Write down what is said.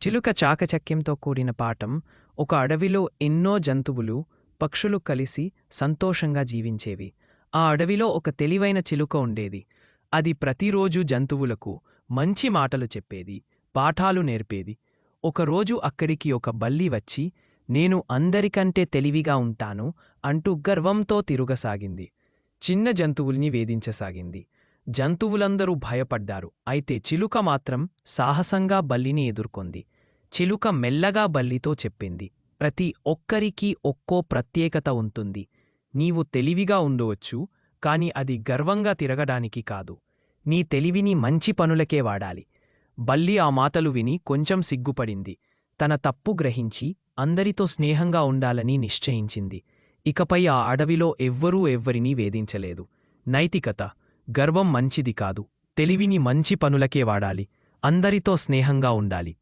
చిలుక చాకచక్యంతో కూడిన పాఠం ఒక అడవిలో ఎన్నో జంతువులు పక్షులు కలిసి సంతోషంగా జీవించేవి. ఆ అడవిలో ఒక తెలివైన చిలుక ఉండేది. అది ప్రతిరోజు జంతువులకు మంచి మాటలు చెప్పేది పాఠాలు నేర్పేది. ఒకరోజు అక్కడికి ఒక బల్లి వచ్చి నేను అందరికంటే తెలివిగా ఉంటాను అంటూ గర్వంతో తిరుగసాగింది. చిన్న జంతువుల్ని వేధించసాగింది. జంతువులందరూ భయపడ్డారు. అయితే చిలుక మాత్రం సాహసంగా బల్లిని ఎదుర్కొంది. చిలుక మెల్లగా బల్లితో చెప్పింది ప్రతి ఒక్కరికీ ఒక్కో ప్రత్యేకత ఉంటుంది. నీవు తెలివిగా ఉండవచ్చు కాని అది గర్వంగా తిరగడానికి కాదు. నీ తెలివిని మంచి పనులకే వాడాలి. బల్లి ఆ మాటలు విని కొంచెం సిగ్గుపడింది. తన తప్పు గ్రహించి అందరితో స్నేహంగా ఉండాలని నిశ్చయించింది. ఇకపై ఆ అడవిలో ఎవ్వరూ ఎవ్వరినీ వేధించలేదు. నైతికత గర్వం మంచిది కాదు. తెలివిని మంచి పనులకే వాడాలి. అందరితో స్నేహంగా ఉండాలి.